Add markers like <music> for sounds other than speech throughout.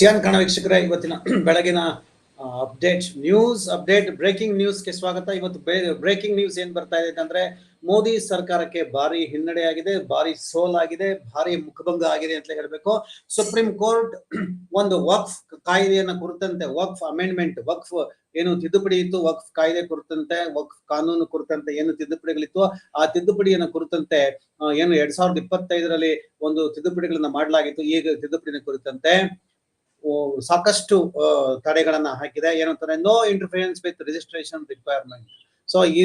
Xi'an ಕಣ ವೀಕ್ಷಕರೇ, ಇವತ್ತಿನ <clears throat> ಬೆಳಗಿನ ಅಪ್ಡೇಟ್ ನ್ಯೂಸ್ ಅಪ್ಡೇಟ್ ಬ್ರೇಕಿಂಗ್ ನ್ಯೂಸ್ಗೆ ಸ್ವಾಗತ. ಇವತ್ತು ಬ್ರೇಕಿಂಗ್ ನ್ಯೂಸ್ ಏನ್ ಬರ್ತಾ ಇದೆ ಅಂತಂದ್ರೆ, ಮೋದಿ ಸರ್ಕಾರಕ್ಕೆ ಭಾರಿ ಹಿನ್ನಡೆ ಆಗಿದೆ ಭಾರಿ ಸೋಲಾಗಿದೆ, ಭಾರಿ ಮುಖಭಂಗ ಆಗಿದೆ ಅಂತ ಹೇಳಬೇಕು. ಸುಪ್ರೀಂ ಕೋರ್ಟ್ ಒಂದು ವಕ್ಫ್ ಕಾಯ್ದೆಯನ್ನ ಕುರಿತಂತೆ, ವಕ್ಫ್ ಅಮೆಂಡ್ಮೆಂಟ್ ವಕ್ಫ್ ಏನು ತಿದ್ದುಪಡಿ ಇತ್ತು, ವಕ್ಫ್ ಕಾಯ್ದೆ ಕುರಿತಂತೆ, ವಕ್ಫ್ ಕಾನೂನು ಕುರಿತಂತೆ ಏನು ತಿದ್ದುಪಡಿಗಳಿತ್ತು, ಆ ತಿದ್ದುಪಡಿಯನ್ನ ಕುರಿತಂತೆ ಏನು ಎರಡ್ ಸಾವಿರದ ಇಪ್ಪತ್ತೈದರಲ್ಲಿ ಒಂದು ತಿದ್ದುಪಡಿಗಳನ್ನ ಮಾಡಲಾಗಿತ್ತು, ಈಗ ತಿದ್ದುಪಡಿನ ಕುರಿತಂತೆ. ಸಾಕಷ್ಟು ತಡೆಗಳನ್ನ ಹಾಕಿದೆ. ಏನಂತಾರೆ no interference with registration requirement so ಈ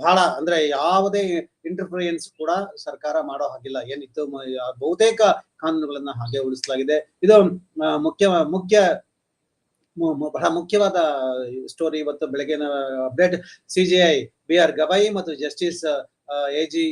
ಬಹಳ ಅಂದ್ರೆ ಯಾವುದೇ ಇಂಟರ್ಫಿಯರೆನ್ಸ್ ಕೂಡ ಸರ್ಕಾರ ಮಾಡೋ ಹಾಗಿಲ್ಲ. ಏನಿತ್ತು ಬಹುತೇಕ ಕಾನೂನುಗಳನ್ನ ಹಾಗೆ ಉಳಿಸಲಾಗಿದೆ. ಇದು ಮುಖ್ಯ ಮುಖ್ಯ ಬಹಳ ಮುಖ್ಯವಾದ ಸ್ಟೋರಿ ಇವತ್ತು ಬೆಳಗಿನ update CJI B R Gavai ಮತ್ತು justice A G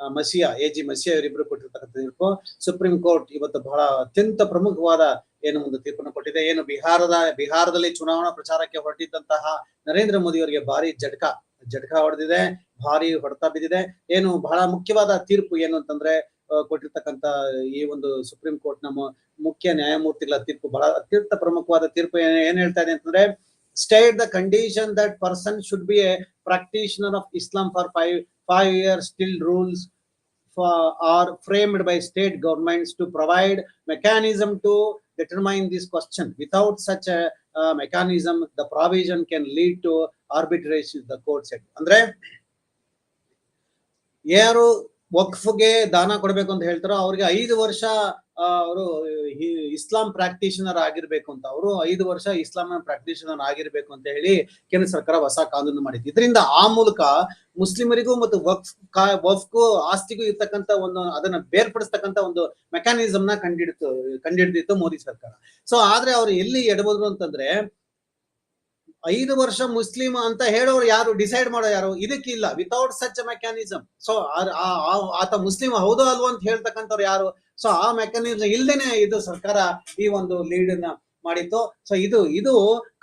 Masih A G Masih ಇವರಿಬ್ರು ಕೊಟ್ಟಿರ್ತಕ್ಕಂಥ ಸುಪ್ರೀಂ ಕೋರ್ಟ್ ಇವತ್ತು ಬಹಳ ಅತ್ಯಂತ ಪ್ರಮುಖವಾದ ಏನು ಒಂದು ತೀರ್ಪನ್ನು ಕೊಟ್ಟಿದೆ? ಏನು ಬಿಹಾರದ, ಬಿಹಾರದಲ್ಲಿ ಚುನಾವಣಾ ಪ್ರಚಾರಕ್ಕೆ ಹೊರಟಿದ್ದಂತಹ ನರೇಂದ್ರ ಮೋದಿ ಅವರಿಗೆ ಭಾರಿ ಜಟ್ಕಾ ಜಟ್ಕಾ ಹೊಡೆದಿದೆ, ಭಾರಿ ಹೊಡೆತ ಬಿದ್ದಿದೆ. ಏನು ಬಹಳ ಮುಖ್ಯವಾದ ತೀರ್ಪು ಏನು ಅಂತಂದ್ರೆ ಕೊಟ್ಟಿರ್ತಕ್ಕಂತ ಈ ಒಂದು ಸುಪ್ರೀಂ ಕೋರ್ಟ್ ನಮ್ಮ ಮುಖ್ಯ ನ್ಯಾಯಮೂರ್ತಿಗಳ ತೀರ್ಪು. ಬಹಳ ಅತ್ಯಂತ ಪ್ರಮುಖವಾದ ತೀರ್ಪು ಏನ್ ಹೇಳ್ತಾ ಇದೆ ಅಂತಂದ್ರೆ state the condition that person should be a practitioner of Islam for five five years still rules are framed by state governments to provide mechanism to determine this question. Without such a uh, mechanism, the provision can lead to arbitration, the court said. Andre, ಯಾರು ವಕ್ಫ್ಗೆ ದಾನ ಕೊಡ್ಬೇಕು ಅಂತ ಹೇಳ್ತಾರೋ ಅವ್ರಿಗೆ ಐದು ವರ್ಷ ಅವರು ಇಸ್ಲಾಂ practitioner ಆಗಿರ್ಬೇಕು ಅಂತ, ಅವರು ಐದು ವರ್ಷ ಇಸ್ಲಾಂ ಪ್ರಾಕ್ಟೀಷನರ್ ಆಗಿರ್ಬೇಕು ಅಂತ ಹೇಳಿ ಕೇಂದ್ರ ಸರ್ಕಾರ ಹೊಸ ಕಾನೂನು ಮಾಡಿತ್ತು. ಇದರಿಂದ ಆ ಮೂಲಕ ಮುಸ್ಲಿಮರಿಗೂ ಮತ್ತು ವಕ್ಫ್ ವಫ್ಗೂ ಆಸ್ತಿಗೂ ಇರ್ತಕ್ಕಂತ ಒಂದು ಅದನ್ನ ಬೇರ್ಪಡಿಸ್ತಕ್ಕಂತ ಒಂದು ಮೆಕ್ಯಾನಿಸಮ್ನ ಕಂಡಿಡ್ತು, ಕಂಡಿಡ್ದಿತ್ತು ಮೋದಿ ಸರ್ಕಾರ. ಸೊ ಆದ್ರೆ ಅವ್ರು ಎಲ್ಲಿ ಎಡಬಹುದು ಅಂತಂದ್ರೆ, ಐದು ವರ್ಷ ಮುಸ್ಲಿಂ ಅಂತ ಹೇಳೋರು ಯಾರು ಡಿಸೈಡ್ ಮಾಡೋ ಯಾರು ಇದಕ್ಕಿಲ್ಲ ವಿತೌಟ್ ಸಚ್ ಮೆಕ್ಯಾನಿಸಮ್ ಸೊ ಆತ ಮುಸ್ಲಿಂ ಹೌದೋ ಅಲ್ವೋ ಅಂತ ಹೇಳ್ತಕ್ಕಂಥವ್ರು ಯಾರು? ಸೊ ಆ ಮೆಕ್ಯಾನಿಸಮ್ ಇಲ್ದೇನೆ ಇದು ಸರ್ಕಾರ ಈ ಒಂದು ಲೀಡ್ನ ಮಾಡಿತ್ತು. ಸೊ ಇದು ಇದು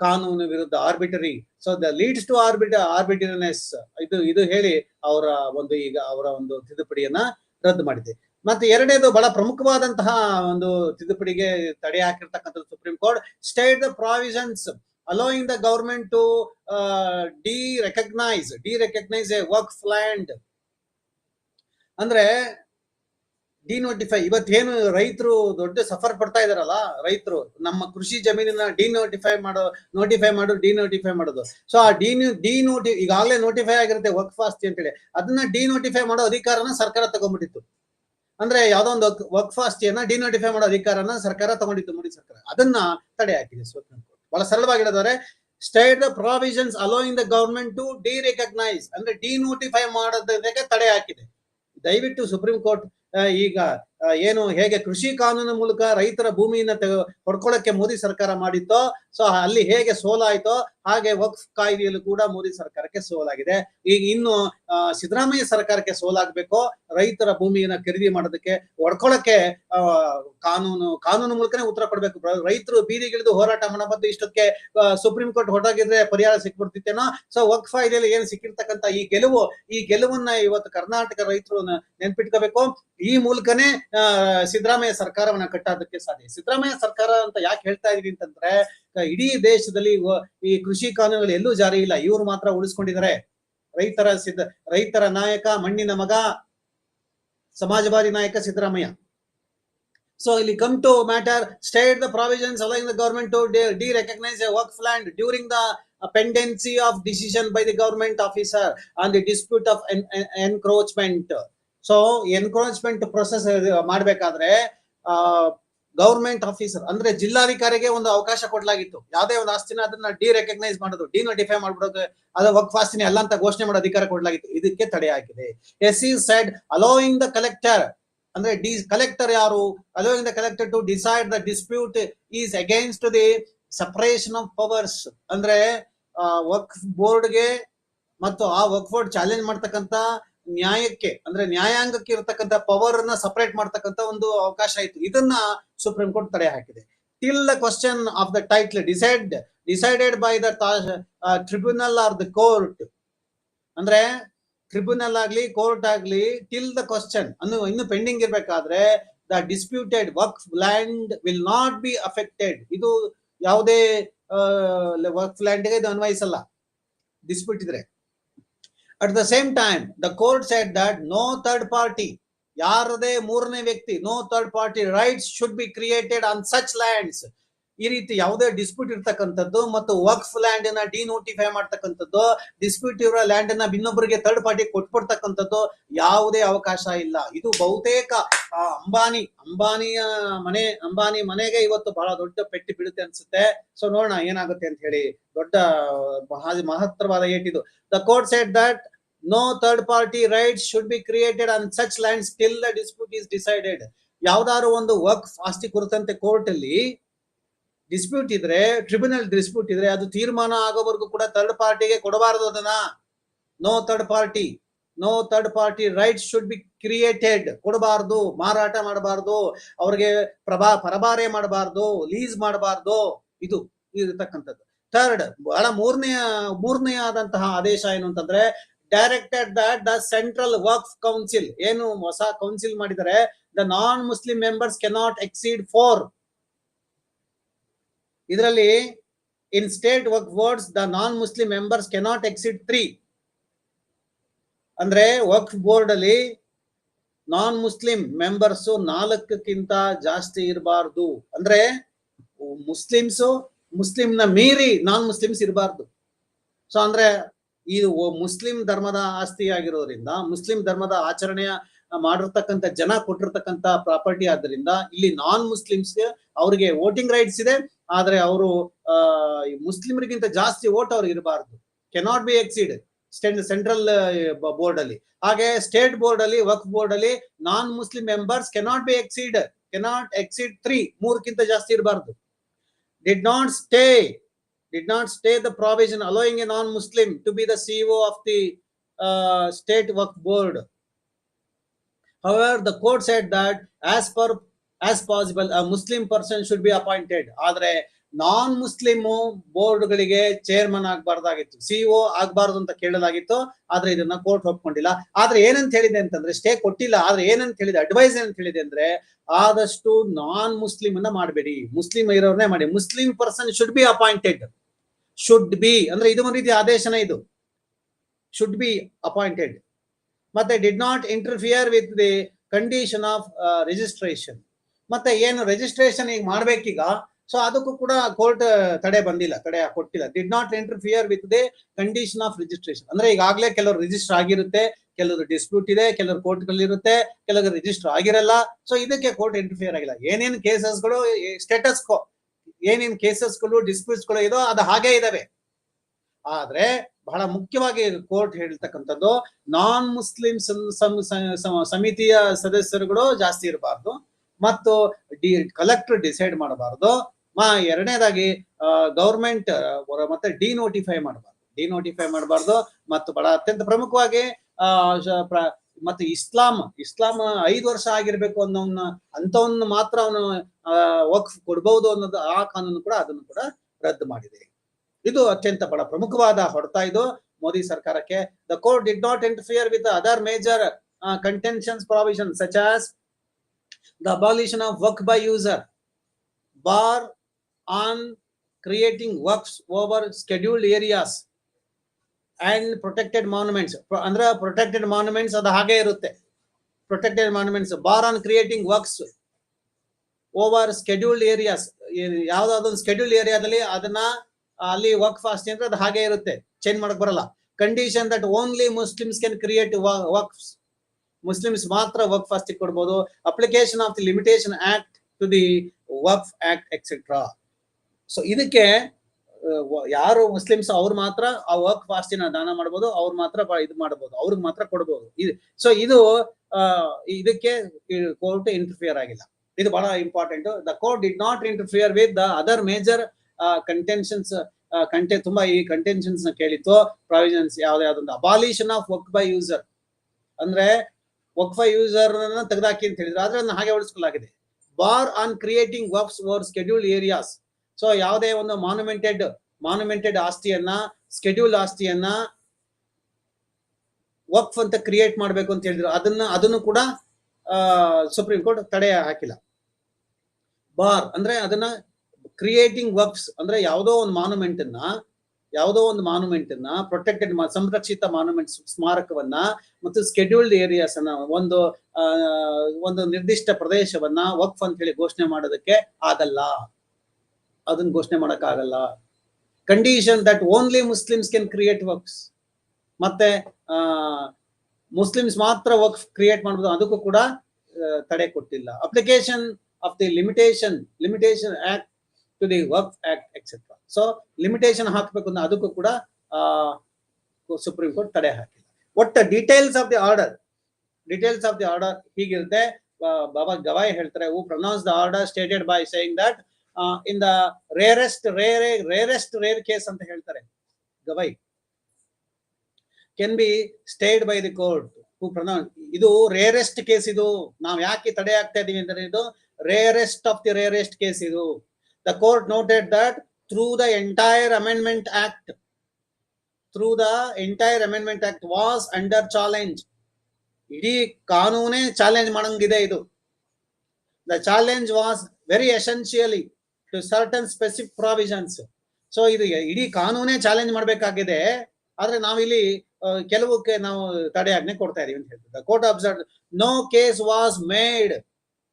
ಕಾನೂನು ವಿರುದ್ಧ arbitrary so the leads to arbit arbitrariness ಇದು ಇದು ಹೇಳಿ ಅವರ ಒಂದು ಈಗ ಅವರ ಒಂದು ತಿದ್ದುಪಡಿಯನ್ನ ರದ್ದು ಮಾಡಿದೆ. ಮತ್ತೆ ಎರಡನೇದು ಬಹಳ ಪ್ರಮುಖವಾದಂತಹ ಒಂದು ತಿದ್ದುಪಡಿಗೆ ತಡೆ ಹಾಕಿರ್ತಕ್ಕಂಥದ್ದು supreme court state the provisions allowing the government to derecognize derecognize a work land ಅಂದ್ರೆ ಡಿನೋಟಿಫೈ ಇವತ್ತೇನು ರೈತರು ದೊಡ್ಡ ಸಫರ್ ಪಡ್ತಾ ಇದಾರಲ್ಲ, ರೈತರು, ನಮ್ಮ ಕೃಷಿ ಜಮೀನಿನ ಡಿನೋಟಿಫೈ ಮಾಡೋ ನೋಟಿಫೈ ಮಾಡು ಡಿನೋಟಿಫೈ ಮಾಡೋದು. ಸೊ ಆ ಡಿ ಡಿನೋಟಿ ಈಗಾಗಲೇ ನೋಟಿಫೈ ಆಗಿರುತ್ತೆ ವರ್ಕ್ ಫಾಸ್ತಿ ಅಂತೇಳಿ. ಅದನ್ನ ಡಿನೋಟಿಫೈ ಮಾಡೋ ಅಧಿಕಾರನ ಸರ್ಕಾರ ತಗೊಂಡ್ಬಿಟ್ಟಿತ್ತು. ಅಂದ್ರೆ ಯಾವ್ದೋ ಒಂದು ವರ್ಕ್ ಫಾಸ್ತಿಯನ್ನ ಡಿನೋಟಿಫೈ ಮಾಡೋ ಅಧಿಕಾರನ ಸರ್ಕಾರ ತಗೊಂಡಿತ್ತು, ಮೋದಿ ಸರ್ಕಾರ. ಅದನ್ನ ತಡೆ ಹಾಕಿದೆ ಸುಪ್ರೀಂ ಕೋರ್ಟ್ ಬಹಳ ಸರಳವಾಗಿ ಹೇಳಿದ್ರೆ state the provisions allowing the government to derecognize ಅಂದ್ರೆ ಡಿನೋಟಿಫೈ ಮಾಡೋದಕ್ಕೆ ತಡೆ ಹಾಕಿದೆ. ದಯವಿಟ್ಟು ಸುಪ್ರೀಂ ಕೋರ್ಟ್ ಈಗ ಏನು ಹೇಗೆ ಕೃಷಿ ಕಾನೂನು ಮೂಲಕ ರೈತರ ಭೂಮಿಯನ್ನ ತೆಗೆ- ಮೋದಿ ಸರ್ಕಾರ ಮಾಡಿತ್ತೋ ಸೊ ಅಲ್ಲಿ ಹೇಗೆ ಸೋಲಾಯ್ತೋ ಹಾಗೆ ವಕ್ಫ್ ಕಾಯ್ದೆಯಲ್ಲೂ ಕೂಡ ಮೋದಿ ಸರ್ಕಾರಕ್ಕೆ ಸೋಲಾಗಿದೆ. ಈಗ ಇನ್ನು ಸಿದ್ದರಾಮಯ್ಯ ಸರ್ಕಾರಕ್ಕೆ ಸೋಲಾಗಬೇಕು ರೈತರ ಭೂಮಿಯನ್ನ ಖರೀದಿ ಮಾಡೋದಕ್ಕೆ ಹೊಡ್ಕೊಳ್ಳಕ್ಕೆ ಆ, ಕಾನೂನು ಕಾನೂನು ಮೂಲಕನೇ ಉತ್ತರ ಕೊಡ್ಬೇಕು. ರೈತರು ಬೀದಿಗಿಳಿದು ಹೋರಾಟ ಮಾಡಬಾರ್ದು ಇಷ್ಟಕ್ಕೆ ಸುಪ್ರೀಂ ಕೋರ್ಟ್ ಹೊರಟಾಗಿದ್ರೆ ಪರಿಹಾರ ಸಿಕ್ಬಿಡ್ತಿತ್ತೇನೋ ಸೊ ವಕ್ಫ್ ಕಾಯ್ದೆಯಲ್ಲಿ ಏನು ಸಿಕ್ಕಿರ್ತಕ್ಕಂತ ಈ ಗೆಲುವು ಈ ಗೆಲುವನ್ನ ಇವತ್ತು ಕರ್ನಾಟಕ ರೈತರು ನೆನ್ಪಿಟ್ಕೋಬೇಕು. ಈ ಮೂಲಕನೇ ಸಿದ್ದರಾಮಯ್ಯ ಸರ್ಕಾರವನ್ನ ಕಟ್ಟೋದಕ್ಕೆ ಸಾಧ್ಯ. ಸಿದ್ದರಾಮಯ್ಯ ಸರ್ಕಾರ ಅಂತ ಯಾಕೆ ಹೇಳ್ತಾ ಇದೀವಿ ಅಂತಂದ್ರೆ ಇಡೀ ದೇಶದಲ್ಲಿ ಈ ಕೃಷಿ ಕಾನೂನುಗಳು ಎಲ್ಲೂ ಜಾರಿ ಇಲ್ಲ. ಇವ್ರು ಮಾತ್ರ ಉಳಿಸ್ಕೊಂಡಿದ್ದಾರೆ ರೈತರ ಸಿದ್ದ, ರೈತರ ನಾಯಕ, ಮಣ್ಣಿನ ಮಗ, ಸಮಾಜವಾದಿ ನಾಯಕ ಸಿದ್ದರಾಮಯ್ಯ. ಸೊ ಇಲ್ಲಿ come to matter state the provisions allowing the government to de- de-recognize a during the pendency of decision by the government officer on the dispute of encroachment so encroachment process ಮಾಡ್ಬೇಕಾದ್ರೆ government officer ಅಂದ್ರೆ ಜಿಲ್ಲಾಧಿಕಾರಿಗೆ ಒಂದು ಅವಕಾಶ ಕೊಡ್ಲಾಗಿತ್ತು. ಯಾವ್ದೇ ಒಂದು ಆಸ್ತಿನ ಅದನ್ನ ಡಿ ರೆಕಗ್ನೈಸ್ ಮಾಡೋದು ಡಿ ನೋಟಿಫೈ ಮಾಡ್ಬಿಡೋದು, ಅದು ವಕ್ಫ್ ಆಸ್ತಿನಿ ಅಲ್ಲ ಅಂತ ಘೋಷಣೆ ಮಾಡೋ ಅಧಿಕಾರ ಕೊಡ್ಲಾಗಿತ್ತು. ಇದಕ್ಕೆ ತಡೆ ಹಾಕಿದೆ. As he said allowing the collector ಅಂದ್ರೆ ಡಿ ಕಲೆಕ್ಟರ್ ಯಾರು? Allowing the collector to decide the dispute is against the separation of powers ಅಂದ್ರೆ ವಕ್ಫ್ ಬೋರ್ಡ್ಗೆ ಮತ್ತು ಆ ವಕ್ಫ್ ಬೋರ್ಡ್ ಚಾಲೆಂಜ್ ಮಾಡ್ತಕ್ಕಂತ ನ್ಯಾಯಕ್ಕೆ, ಅಂದ್ರೆ ನ್ಯಾಯಾಂಗಕ್ಕೆ ಇರತಕ್ಕಂತ ಪವರ್ ಅನ್ನ ಸಪರೇಟ್ ಮಾಡ್ತಕ್ಕಂತ ಒಂದು ಅವಕಾಶ ಇತ್ತು. ಇದನ್ನ ಸುಪ್ರೀಂ ಕೋರ್ಟ್ ತಡೆ ಹಾಕಿದೆ. Till the question of the title decide decided by the tribunal or the court ಅಂದ್ರೆ ಟ್ರಿಬ್ಯುನಲ್ ಆಗ್ಲಿ ಕೋರ್ಟ್ ಆಗ್ಲಿ ಟಿಲ್ ದ ಕ್ವಶನ್ ಅನ್ನು ಇನ್ನು ಪೆಂಡಿಂಗ್ ಇರ್ಬೇಕಾದ್ರೆ the disputed work land will not be affected ಇದು ಯಾವುದೇ ವರ್ಕ್ ಲ್ಯಾಂಡ್ಗೆ ಇದು ಅನ್ವಯಿಸಲ್ಲ. ಡಿಸ್ಪ್ಯೂಟ್ ಇದ್ರೆ. At the same time the court said that no third party ಯಾರದೇ ಮೂರನೇ ವ್ಯಕ್ತಿ no third party rights should be created on such lands ಈ ರೀತಿ ಯಾವುದೇ ಡಿಸ್ಪ್ಯೂಟ್ ಇರ್ತಕ್ಕಂಥದ್ದು ಮತ್ತು ವರ್ಕ್ಸ್ ಲ್ಯಾಂಡ್ ಅನ್ನ ಡಿನೋಟಿಫೈ ಮಾಡ್ತಕ್ಕಂಥದ್ದು ಡಿಸ್ಪ್ಯೂಟ್ ಇರೋ ಲ್ಯಾಂಡ್ ಅನ್ನ ಇನ್ನೊಬ್ಬರಿಗೆ ಥರ್ಡ್ ಪಾರ್ಟಿ ಕೊಟ್ಬಿಡ್ತಕ್ಕಂಥದ್ದು ಯಾವುದೇ ಅವಕಾಶ ಇಲ್ಲ. ಇದು ಬಹುತೇಕ ಅಂಬಾನಿ, ಅಂಬಾನಿಯ ಮನೆ, ಅಂಬಾನಿ ಮನೆಗೆ ಇವತ್ತು ಬಹಳ ದೊಡ್ಡ ಪೆಟ್ಟಿ ಬೀಳುತ್ತೆ ಅನ್ಸುತ್ತೆ. ಸೊ ನೋಡೋಣ ಏನಾಗುತ್ತೆ ಅಂತ ಹೇಳಿ. ದೊಡ್ಡ, ಮಹಾ ಏಟ್ ಇದು. The court said that no third party rights should be created on such lands till the dispute is decided ಯಾವ್ದಾದ್ರು ಒಂದು ವರ್ಕ್ ಆಸ್ತಿ ಕುರಿತಂತೆ ಕೋರ್ಟ್ ಅಲ್ಲಿ ಡಿಸ್ಪ್ಯೂಟ್ ಇದ್ರೆ ಟ್ರಿಬ್ಯುನಲ್ ಡಿಸ್ಪ್ಯೂಟ್ ಇದ್ರೆ, ಅದು ತೀರ್ಮಾನ ಆಗೋವರೆಗೂ ಕೂಡ ಥರ್ಡ್ ಪಾರ್ಟಿಗೆ ಕೊಡಬಾರದು ಅದನ್ನ. No third party no third party rights should be created ಕೊಡಬಾರ್ದು, ಮಾರಾಟ ಮಾಡಬಾರ್ದು, ಅವ್ರಿಗೆ ಪ್ರಭಾ, ಪರಭಾರೆ ಮಾಡಬಾರ್ದು ಲೀಸ್ ಮಾಡಬಾರ್ದು. ಇದು, ಇರತಕ್ಕಂಥದ್ದು. ಥರ್ಡ್ ಬಹಳ ಮೂರನೆಯ ಮೂರನೆಯ ಆದಂತಹ ಆದೇಶ ಏನು ಅಂತಂದ್ರೆ ಡೈರೆಕ್ಟೆಡ್ ದಟ್ ದ ಸೆಂಟ್ರಲ್ ವರ್ಕ್ ಕೌನ್ಸಿಲ್ ಏನು ಹೊಸ ಕೌನ್ಸಿಲ್ ಮಾಡಿದರೆ the non Muslim members cannot exceed four ಇದರಲ್ಲಿ in state work boards the non Muslim members cannot exceed three ಅಂದ್ರೆ ವರ್ಕ್ ಬೋರ್ಡ್ ಅಲ್ಲಿ ನಾನ್ ಮುಸ್ಲಿಂ ಮೆಂಬರ್ಸ್ ನಾಲ್ಕಕ್ಕಿಂತ ಜಾಸ್ತಿ ಇರಬಾರ್ದು. ಅಂದ್ರೆ ಮುಸ್ಲಿಮ್ಸ್ ಮುಸ್ಲಿಂನ ಮೀರಿ ನಾನ್ ಮುಸ್ಲಿಮ್ಸ್ ಇರಬಾರ್ದು. ಸೊ ಅಂದ್ರೆ ಇದು ಮುಸ್ಲಿಂ ಧರ್ಮದ ಆಸ್ತಿ ಆಗಿರೋದ್ರಿಂದ, ಮುಸ್ಲಿಂ ಧರ್ಮದ ಆಚರಣೆಯ ಮಾಡಿರ್ತಕ್ಕಂಥ ಜನ ಕೊಟ್ಟಿರ್ತಕ್ಕಂಥ ಪ್ರಾಪರ್ಟಿ ಆದ್ದರಿಂದ ಇಲ್ಲಿ ನಾನ್ ಮುಸ್ಲಿಮ್ಸ್ಗೆ ಅವ್ರಿಗೆ ವೋಟಿಂಗ್ ರೈಟ್ಸ್ ಇದೆ, ಆದ್ರೆ ಅವರು ಮುಸ್ಲಿಮರಿಗಿಂತ ಜಾಸ್ತಿ ವೋಟ್ ಅವ್ರಿಗೆ ಇರಬಾರ್ದು. Cannot be exceed central board ಅಲ್ಲಿ. ಹಾಗೆ ಸ್ಟೇಟ್ ಬೋರ್ಡ್ ಅಲ್ಲಿ ವಕ್ ಬೋರ್ಡ್ ಅಲ್ಲಿ non Muslim members cannot be exceed cannot exceed three ಮೂರಕ್ಕಿಂತ ಜಾಸ್ತಿ ಇರಬಾರ್ದು. Did not stay did not stay the provision allowing a non Muslim to be the CEO of the state work board However, the court said that as per as possible, a Muslim person should be appointed. ಆದ್ರೆ non Muslim ಬೋರ್ಡ್ಗಳಿಗೆ chairman ಆಗಬಾರ್ದಾಗಿತ್ತು CEO ಆಗಬಾರ್ದು ಅಂತ ಕೇಳಲಾಗಿತ್ತು ಆದ್ರೆ ಇದನ್ನ court ಒಪ್ಕೊಂಡಿಲ್ಲ. ಆದ್ರೆ ಏನಂತ ಹೇಳಿದೆ ಅಂತಂದ್ರೆ ಸ್ಟೇ ಕೊಟ್ಟಿಲ್ಲ ಆದ್ರೆ ಏನಂತ ಹೇಳಿದೆ ಅಡ್ವೈಸ್ ಏನಂತ ಹೇಳಿದೆ ಅಂದ್ರೆ ಆದಷ್ಟು ನಾನ್ ಮುಸ್ಲಿಂ ಅನ್ನ ಮಾಡಬೇಡಿ ಮುಸ್ಲಿಂ ಇರೋರ್ನೇ ಮಾಡಿ Muslim person should be appointed should be ಅಂದ್ರೆ ಇದು ಒಂದು ರೀತಿ ಆದೇಶನ ಇದು. ಶುಡ್ ಬಿ ಅಪಾಯಿಂಟೆಡ್ ಮತ್ತೆ did not interfere with the condition of registration ಮತ್ತೆ ಏನು ರಿಜಿಸ್ಟ್ರೇಷನ್ ಈಗ ಮಾಡ್ಬೇಕೀಗ ಸೊ ಅದಕ್ಕೂ ಕೂಡ ಕೋರ್ಟ್ ತಡೆ ಬಂದಿಲ್ಲ, ತಡೆ ಕೊಟ್ಟಿಲ್ಲ. Did not interfere with the condition of registration ಅಂದ್ರೆ ಈಗಾಗಲೇ ಕೆಲವರು ರಿಜಿಸ್ಟರ್ ಆಗಿರುತ್ತೆ, ಕೆಲವರು ಡಿಸ್ಪ್ಯೂಟ್ ಇದೆ, ಕೆಲವರು ಕೋರ್ಟ್ ಇರುತ್ತೆ ಕೆಲವರು ರಿಜಿಸ್ಟರ್ ಆಗಿರಲ್ಲ ಸೊ ಇದಕ್ಕೆ ಕೋರ್ಟ್ ಇಂಟರ್ಫಿಯರ್ ಆಗಿಲ್ಲ. ಏನೇನು ಕೇಸಸ್ಗಳು ಸ್ಟೇಟಸ್ ಏನೇನು ಕೇಸಸ್ಗಳು ಡಿಸ್ಪ್ಯೂಟ್ಸ್ಗಳು ಇದೋ ಅದು ಹಾಗೆ ಇದಾವೆ. ಆದ್ರೆ ಬಹಳ ಮುಖ್ಯವಾಗಿ ಕೋರ್ಟ್ ಹೇಳ್ತಕ್ಕಂಥದ್ದು ನಾನ್ ಮುಸ್ಲಿಂ ಸಮಿತಿಯ ಸದಸ್ಯರುಗಳು ಜಾಸ್ತಿ ಇರಬಾರ್ದು. ಮತ್ತು ಡಿ ಕಲೆಕ್ಟರ್ ಡಿಸೈಡ್ ಮಾಡಬಾರ್ದು. ಮಾ, ಎರಡನೇದಾಗಿ ಗೌರ್ಮೆಂಟ್ ಮತ್ತೆ ಡಿನೋಟಿಫೈ ಮಾಡಬಾರ್ದು. ಡಿನೋಟಿಫೈ ಮಾಡಬಾರ್ದು. ಮತ್ತು ಬಹಳ ಅತ್ಯಂತ ಪ್ರಮುಖವಾಗಿ ಮತ್ತೆ ಇಸ್ಲಾಂ ಇಸ್ಲಾಂ ಐದು ವರ್ಷ ಆಗಿರ್ಬೇಕು ಅನ್ನೋನ್ನ ಅಂತವನ್ನ ಮಾತ್ರ ಅವನು ವಕ್ಫ್ ಕೊಡ್ಬಹುದು ಅನ್ನೋದು ಆ ಕಾನೂನು ಕೂಡ ಅದನ್ನು ಕೂಡ ರದ್ದು ಮಾಡಿದೆ. ಇದು ಅತ್ಯಂತ ಬಹಳ ಪ್ರಮುಖವಾದ ಹೊಡೆತ ಇದು. ಮೋದಿ ಸರ್ಕಾರಕ್ಕೆ the court did not interfere with other major contentions provision such as the abolition of work by user bar on creating works over scheduled areas and protected monuments ಅಂದ್ರೆ ಪ್ರೊಟೆಕ್ಟೆಡ್ ಮಾನ್ಯುಮೆಂಟ್ಸ್ ಅದು ಹಾಗೆ ಇರುತ್ತೆ. Protected monuments bar on creating works over scheduled areas ಯಾವ್ದಾದ್ರು schedule ಏರಿಯಾದಲ್ಲಿ ಅದನ್ನ ಅಲ್ಲಿ work fast ಅಂದ್ರೆ ಅದು ಹಾಗೆ ಇರುತ್ತೆ. ಚೇಂಜ್ ಮಾಡಕ್ ಬರಲ್ಲ. Condition that only Muslims can create works Muslims ಮಾತ್ರ ವರ್ಕ್ ಫಾಸ್ಟ್ ಕೊಡ್ಬೋದು. Application of the limitation act to the work act etcetera so ಇದಕ್ಕೆ ಯಾರು ಮುಸ್ಲಿಮ್ಸ್ ಅವ್ರು ಮಾತ್ರ ಆ ವರ್ಕ್ ಫಾಸ್ಟಿನ ದಾನ ಮಾಡ್ಬೋದು, ಅವ್ರು ಮಾತ್ರ ಇದು ಮಾಡ್ಬೋದು, ಅವ್ರಿಗೆ ಮಾತ್ರ ಕೊಡ್ಬೋದು. ಇದು ಸೊ ಇದು ಇದಕ್ಕೆ ಕೋರ್ಟ್ ಇಂಟರ್ಫಿಯರ್ ಆಗಿಲ್ಲ. ಇದು ಬಹಳ important the court did not interfere with the other major contentions conte ತುಂಬಾ ಈ ಕಂಟೆನ್ಷನ್ಸ್ನ ಕೇಳಿತ್ತು. ಪ್ರಾವಿಷನ್ಸ್ ಯಾವ್ದು ಯಾವ್ದೊಂದು abolition of work by user ಅಂದ್ರೆ ವರ್ಕ್ ಬೈ ಯೂಸರ್ ತೆಗೆದಾಕಿ ಅಂತ ಹೇಳಿದ್ರೆ ಆದ್ರೆ ಅದನ್ನ ಹಾಗೆ ಉಳಿಸ್ಕೊಳ್ಳಾಗಿದೆ bar on creating works over schedule areas so ಯಾವುದೇ ಒಂದು ಮಾನ್ಯುಮೆಂಟೆಡ್ ಮಾನ್ಯುಮೆಂಟೆಡ್ ಆಸ್ತಿಯನ್ನ ಸ್ಕೆಡ್ಯೂಲ್ ಆಸ್ತಿಯನ್ನ ವಕ್ಫ್ ಅಂತ ಕ್ರಿಯೇಟ್ ಮಾಡ್ಬೇಕು ಅಂತ ಹೇಳಿದ್ರು. ಅದನ್ನ, ಅದನ್ನು ಕೂಡ ಸುಪ್ರೀಂ ಕೋರ್ಟ್ ತಡೆ ಹಾಕಿಲ್ಲ. ಬಾರ್ ಅಂದ್ರೆ ಅದನ್ನ ಕ್ರಿಯೇಟಿಂಗ್ ವರ್ಕ್ಸ್ ಅಂದ್ರೆ ಯಾವುದೋ ಒಂದು ಮಾನ್ಯುಮೆಂಟ್ ಅನ್ನ ಯಾವುದೋ ಒಂದು ಮಾನ್ಯುಮೆಂಟ್ ಅನ್ನ ಪ್ರೊಟೆಕ್ಟೆಡ್ ಸಂರಕ್ಷಿತ ಮಾನ್ಯುಮೆಂಟ್ ಸ್ಮಾರಕವನ್ನ ಮತ್ತು ಸ್ಕೆಡ್ಯೂಲ್ಡ್ ಏರಿಯಾಸ್ ಅನ್ನ ಒಂದು ಒಂದು ನಿರ್ದಿಷ್ಟ ಪ್ರದೇಶವನ್ನ ವಕ್ಫ್ ಅಂತ ಹೇಳಿ ಘೋಷಣೆ ಮಾಡೋದಕ್ಕೆ ಆಗಲ್ಲ. ಅದನ್ನ ಘೋಷಣೆ ಮಾಡಕ್ ಆಗಲ್ಲ condition that only Muslims can create works ಮತ್ತೆ ಮುಸ್ಲಿಮ್ಸ್ ಮಾತ್ರ ವರ್ಕ್ ಕ್ರಿಯೇಟ್ ಮಾಡಬಹುದು ಅದಕ್ಕೂ ಕೂಡ ತಡೆ ಕೊಟ್ಟಿಲ್ಲ. Application of the limitation limitation act to the work act etcetera so limitation ಹಾಕಬೇಕು ಅಂದ್ರೆ ಅದಕ್ಕೂ ಕೂಡ ಸುಪ್ರೀಂ ಕೋರ್ಟ್ ತಡೆ ಹಾಕಿಲ್ಲ. ಒಟ್ಟ details of the order details of the order ಹೀಗಿರುತ್ತೆ. ಬಾಬಾ ಗವಾಯ್ ಹೇಳ್ತಾರೆ who pronounced the order stated by saying that in the rarest rare rarest rare case ಅಂತ ಹೇಳ್ತಾರೆ. Gavai can be stayed by the court ಇದು rarest case ಇದು. ನಾವು ಯಾಕೆ ತಡೆ ಆಗ್ತಾ ಇದೀವಿ ಅಂದ್ರೆ ಇದು rarest of the rarest case ಇದು. The court noted that through the entire amendment act through the entire amendment act was under challenge ಇಡೀ ಕಾನೂನೇ ಚಾಲೆಂಜ್ ಮಾಡಂಗಿದೆ ಇದು. The challenge was very essentially to certain specific provisions so ಇದು ಇಡೀ ಕಾನೂನೇ challenge ಮಾಡಬೇಕಾಗಿದೆ. ಆದ್ರೆ ನಾವಿಲ್ಲಿ ಕೆಲವಕ್ಕೆ ನಾವು ತಡೆಯಾಜ್ಞೆ ಕೊಡ್ತಾ ಇದೀವಿ ಅಂತ ಹೇಳ್ತಿದ್ದ court observe no case was made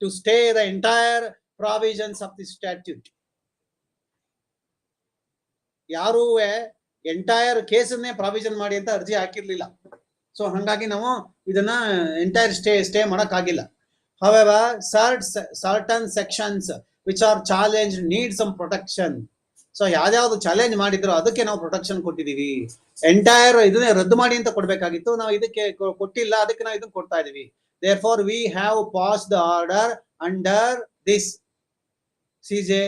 to stay the entire provisions of the statute ಯಾರೂ ಎಂಟೈರ್ ಕೇಸನ್ನೇ ಪ್ರಾವಿಷನ್ ಮಾಡಿ ಅಂತ ಅರ್ಜಿ ಹಾಕಿರ್ಲಿಲ್ಲ. ಸೊ ಹಂಗಾಗಿ ನಾವು ಇದನ್ನ ಎಂಟೈರ್ ಸ್ಟೇ ಸ್ಟೇ ಮಾಡಕ್ ಆಗಿಲ್ಲ however certain certain sections are challenge need some protection so ಯಾವ್ದಾವ್ದು challenge ಮಾಡಿದ್ರು ಅದಕ್ಕೆ ನಾವು ಪ್ರೊಟೆಕ್ಷನ್ ಕೊಟ್ಟಿದೀವಿ ಎಂಟೈರ್ ಇದನ್ನೇ ರದ್ದು ಮಾಡಿ ಅಂತ ಕೊಡ್ಬೇಕಾಗಿತ್ತು. ನಾವು ಇದಕ್ಕೆ ಕೊಟ್ಟಿಲ್ಲ ಅದಕ್ಕೆ ನಾವು ಇದನ್ನ ಕೊಡ್ತಾ ಇದೀವಿ there for we have pass the order under this C J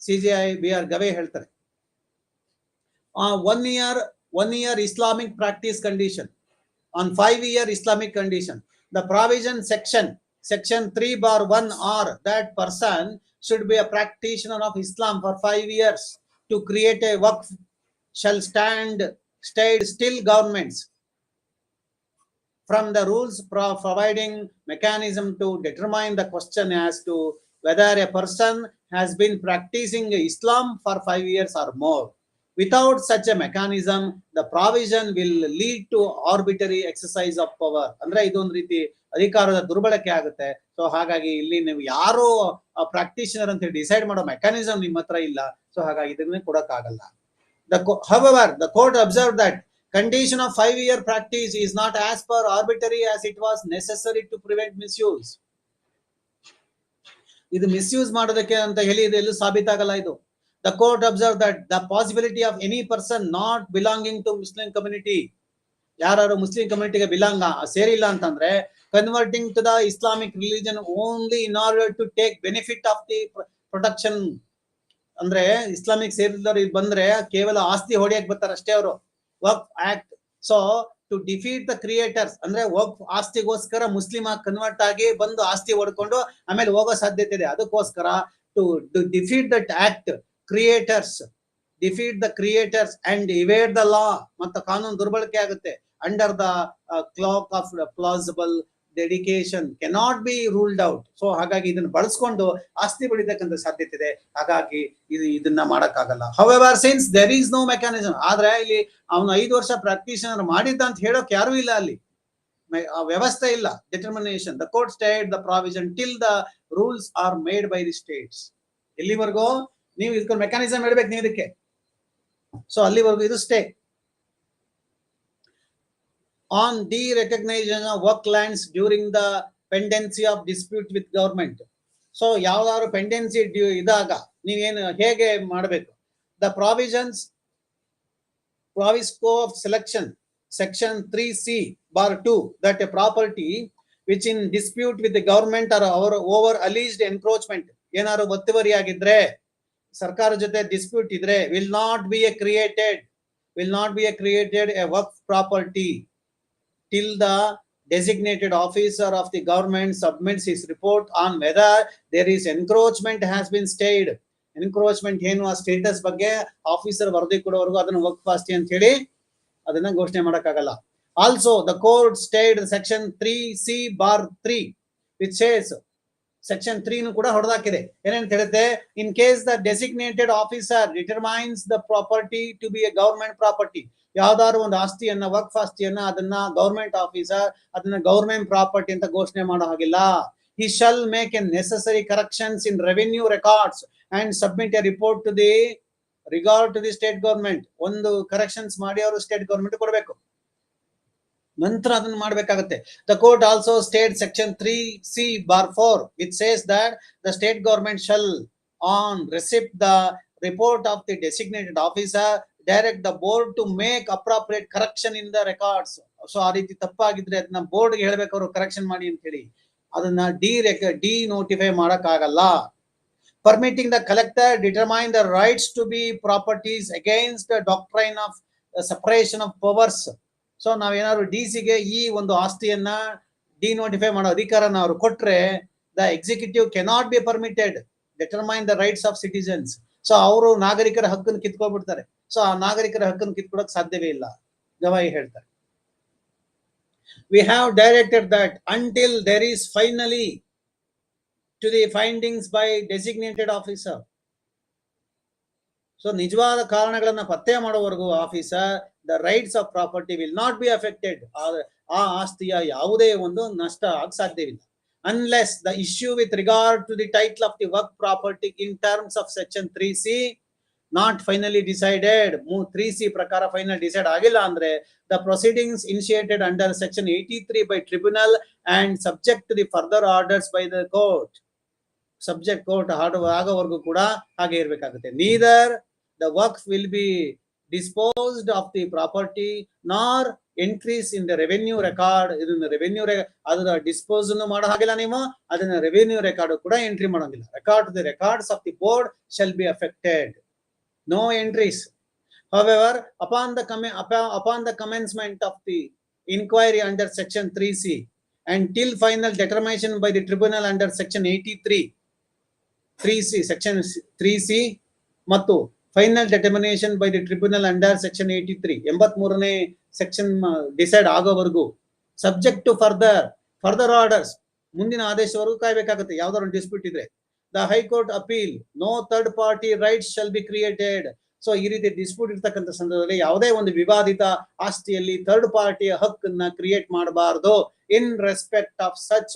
C J I B R Gavai ಹೇಳ್ತಾರೆ one year one year Islamic practice condition on five year Islamic condition the provision section, section three bar one R, that person should be a practitioner of Islam for five years to create a waqf shall stand, stayed still governments from the rules pro- providing mechanism to determine the question as to whether a person has been practicing Islam for five years or more. Without such a mechanism, the provision will lead to arbitrary exercise of power. ಅಂದ್ರೆ ಇದೊಂದು ರೀತಿ ಅಧಿಕಾರದ ದುರ್ಬಳಕೆ ಆಗುತ್ತೆ. So ಹಾಗಾಗಿ ಇಲ್ಲಿ ನೀವು ಯಾರು ಪ್ರಾಕ್ಟೀಷನರ್ ಅಂತ ಡಿಸೈಡ್ ಮಾಡೋ ಮೆಕ್ಯಾನಿಸಮ್ ನಿಮ್ಮ ಹತ್ರ ಇಲ್ಲ. ಸೊ ಹಾಗಾಗಿ ಇದನ್ನೇ ಕೊಡಕ್ಕಾಗಲ್ಲ. The however the court observe that condition of five year practice is not as per arbitrary as it was necessary to prevent misuse ಇದು ಮಿಸ್ಯೂಸ್ ಮಾಡೋದಕ್ಕೆ ಅಂತ ಹೇಳಿ ಇದು ಎಲ್ಲೂ ಸಾಬೀತಾಗಲ್ಲ ಇದು. The court observe that the possibility of any person not belonging to Muslim community ಯಾರು Muslim ಕಮ್ಯುನಿಟಿಗೆ ಬಿಲಾಂಗ್ ಸೇರಿಲ್ಲ ಅಂತಂದ್ರೆ converting to the Islamic religion only in order to take benefit of the protection ಅಂದ್ರೆ ಇಸ್ಲಾಮಿಕ್ ಸೇರಿದವರು ಇಲ್ಲಿ ಬಂದ್ರೆ ಕೇವಲ ಆಸ್ತಿ ಹೊಡೆಯಕ್ ಬರ್ತಾರೆ ಅಷ್ಟೇ ಅವರು. Work act so to defeat the creators ಅಂದ್ರೆ ವರ್ಕ್ ಆಸ್ತಿಗೋಸ್ಕರ ಮುಸ್ಲಿಂ ಕನ್ವರ್ಟ್ ಆಗಿ ಬಂದು ಆಸ್ತಿ ಹೊಡ್ಕೊಂಡು ಆಮೇಲೆ ಹೋಗೋ ಸಾಧ್ಯತೆ ಇದೆ. ಅದಕ್ಕೋಸ್ಕರ to defeat that act creators defeat the creators and evade the law ಮತ್ತು ಕಾನೂನು ದುರ್ಬಳಕೆ ಆಗುತ್ತೆ. Under the cloak of plausible dedication cannot be ruled out so ಹಾಗಾಗಿ ಇದನ್ನ ಬಳಸ್ಕೊಂಡು ಆಸ್ತಿ ಬೆಳಿತಕ್ಕಂಥ ಸಾಧ್ಯತೆ ಇದೆ. ಹಾಗಾಗಿ ಇದು ಇದನ್ನ ಮಾಡಕ್ಕಾಗಲ್ಲ. However since there is no mechanism ಆದ್ರೆ ಇಲ್ಲಿ ಅವನು ಐದು ವರ್ಷ ಪ್ರಾಕ್ಟೀಷನರ್ ಮಾಡಿದ್ದ ಅಂತ ಹೇಳೋಕೆ ಯಾರು ಇಲ್ಲ ಅಲ್ಲಿ. ವ್ಯವಸ್ಥೆ ಇಲ್ಲ. Determination the court state the provision till the rules are made by the states ಎಲ್ಲಿವರೆಗೂ? ನೀವು ಇದಕ್ಕೆ ಮೆಕ್ಯಾನಿಸಮ್ ಹೇಳ್ಬೇಕು ನೀವು ಇದಕ್ಕೆ. ಸೊ ಅಲ್ಲಿವರೆಗೂ ಇದು stay recognition of work lands during the pendency of dispute with government so ಯಾವ್ದಾದ್ರು ಪೆಂಡೆನ್ಸಿ ಇದಾಗ ನೀವೇನು ಹೇಗೆ ಮಾಡಬೇಕು? The provisions proviso of selection section three C bar two that a property which in dispute with government are our over alleged encroachment ಏನಾದ್ರು ಒತ್ತುವರಿ ಆಗಿದ್ರೆ, ಸರ್ಕಾರ ಜೊತೆ ಡಿಸ್ಪ್ಯೂಟ್ ಇದ್ರೆ will not be a created will not be a created a work property till the designated officer of the government submits his report on whether there is encroachment has been stayed. Encroachment ಏನು? ಆ status ಬಗ್ಗೆ officer ವರದಿ ಕೊಡೋವರೆಗೂ ಅದನ್ನ work ಆಸ್ತಿ ಅಂತ ಹೇಳಿ ಅದನ್ನ ಘೋಷಣೆ ಮಾಡಕ್ಕಾಗಲ್ಲ. Also the court stayed section three C bar three with says section ತ್ರೀನು ಕೂಡ ಹೊಡೆದಾಕಿದೆ. ಏನೇನ್ ಹೇಳುತ್ತೆ? In case the designated officer determines the property to be a government property ಯಾವ್ದಾದ್ರು ಒಂದು ಆಸ್ತಿಯನ್ನ ವರ್ಕ್ ಆಸ್ತಿಯನ್ನ ಅದನ್ನ ಗವರ್ಮೆಂಟ್ ಆಫೀಸರ್ ಅದನ್ನ ಗೌರ್ಮೆಂಟ್ ಪ್ರಾಪರ್ಟಿ ಅಂತ ಘೋಷಣೆ ಮಾಡೋ ಹಾಗಿಲ್ಲ. He shall make a necessary corrections in revenue records and submit a report to the, regard to the state government. ಒಂದು ಕರೆಕ್ಷನ್ಸ್ ಮಾಡಿ ಅವರು ಸ್ಟೇಟ್ ಗವರ್ಮೆಂಟ್ ಕೊಡಬೇಕು. ನಂತರ ಅದನ್ನ ಮಾಡಬೇಕಾಗುತ್ತೆ. The court also state section three C bar four it says that the state government shall on receipt the report of the designated officer direct the board to make appropriate correction in the records so ಆ ರೀತಿ ತಪ್ಪಾಗಿದ್ರೆ ಅದನ್ನ ಬೋರ್ಡ್ಗೆ ಹೇಳ್ಬೇಕವ್ರು correction ಮಾಡಿ ಅಂತ ಹೇಳಿ. ಅದನ್ನ ಡಿ ರೆಕ denotify ಮಾಡಕ್ ಆಗಲ್ಲ permitting the collector determine the rights to be properties against doctor doctrine of separation of powers so ನಾವೇನಾದ್ರು ಡಿ ಸಿಗೆ ಈ ಒಂದು ಆಸ್ತಿಯನ್ನ ಡಿ ನೋಟಿಫೈ ಮಾಡೋ ಅಧಿಕಾರನ ಅವರು ಕೊಟ್ರೆ the executive cannot be permitted determine the rights of citizens so ಅವರು ನಾಗರಿಕರ ಹಕ್ಕನ್ನು ಕಿತ್ಕೊಳ್ಬಿಡ್ತಾರೆ. ಸೊ ಆ ನಾಗರಿಕರ ಹಕ್ಕನ್ನು ಕಿತ್ಕೊಳಕ್ ಸಾಧ್ಯವೇ ಇಲ್ಲ. ಗವಾಯಿ ಹೇಳ್ತಾರೆ. We have directed that until there is finally to the findings by designated officer so ನಿಜವಾದ ಕಾರಣಗಳನ್ನ ಪತ್ತೆ ಮಾಡೋವರೆಗೂ officer the rights of property will not be affected ಆ ಆಸ್ತಿಯ ಯಾವುದೇ ಒಂದು ನಷ್ಟ ಆಗ ಸಾಧ್ಯವಿಲ್ಲ. Unless the issue with regard to the title of the work property in terms of section three C not finally decided three C ಪ್ರಕಾರ final decide ಆಗಿಲ್ಲ ಅಂದ್ರೆ the proceedings initiated under section 83 three by tribunal and subject the further orders by the court subject court ಆಡುವ ಆಗೋವರೆಗೂ ಕೂಡ ಹಾಗೆ ಇರಬೇಕಾಗುತ್ತೆ. Neither the work will be disposed of the property nor entries in the revenue record ಇದನ್ನ revenue ಅದರ dispose ಮಾಡೋ ಹಾಗಿಲ್ಲ ನೀವು, ಅದನ್ನ ರೆವೆನ್ಯೂ ರೆಕಾರ್ಡ್ ಕೂಡ ಎಂಟ್ರಿ ಮಾಡೋಂಗಿಲ್ಲ. Record the records of the board shall be affected no entries. However, upon the upon the commencement of the inquiry under section 3C and till final determination by the tribunal under section 83, 3C, section 3C, ಮತ್ತು final determination by the tribunal under section eighty three ಎಂಬತ್ ಮೂರನೇ section decide ಆಗೋವರೆಗೂ subject to further further orders ಮುಂದಿನ ಆದೇಶವರೆಗೂ ಕಾಯ್ಬೇಕಾಗುತ್ತೆ ಯಾವ್ದಾದ್ರು dispute ಇದ್ರೆ the high court appeal no third party rights shall be created so ಈ ರೀತಿ ಡಿಸ್ಪ್ಯೂಟ್ ಇರ್ತಕ್ಕಂಥ ಸಂದರ್ಭದಲ್ಲಿ ಯಾವುದೇ ಒಂದು ವಿವಾದಿತ ಆಸ್ತಿಯಲ್ಲಿ ಥರ್ಡ್ ಪಾರ್ಟಿಯ ಹಕ್ಕನ್ನ ಕ್ರಿಯೇಟ್ ಮಾಡಬಾರದು. In respect of such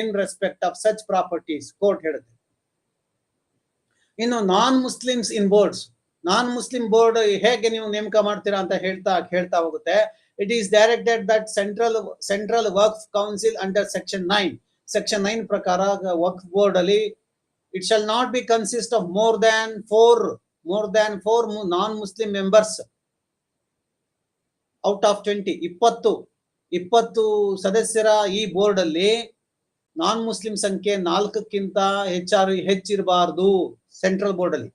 in respect of such properties court ಹೇಳುತ್ತೆ. ಇನ್ನು non Muslims in boards non Muslim board ಹೇಗೆ ನೀವು ನೇಮಕ ಮಾಡ್ತೀರಾ ಅಂತ ಹೇಳ್ತಾ ಹೇಳ್ತಾ ಹೋಗುತ್ತೆ. It is directed that central central work council under section nine section nine ಪ್ರಕಾರ ವರ್ಕ್ ಬೋರ್ಡ್ ಅಲ್ಲಿ shall not be consist of more than four more than four non Muslim members out of twenty ಇಪ್ಪತ್ತು ಇಪ್ಪತ್ತು ಸದಸ್ಯರ ಈ board ಅಲ್ಲಿ non Muslim ಸಂಖ್ಯೆ ನಾಲ್ಕಕ್ಕಿಂತ ಹೆಚ್ಚಾರು, ಹೆಚ್ಚಿರಬಾರದು ಸೆಂಟ್ರಲ್ ಬೋರ್ಡ್ ಅಲ್ಲಿ.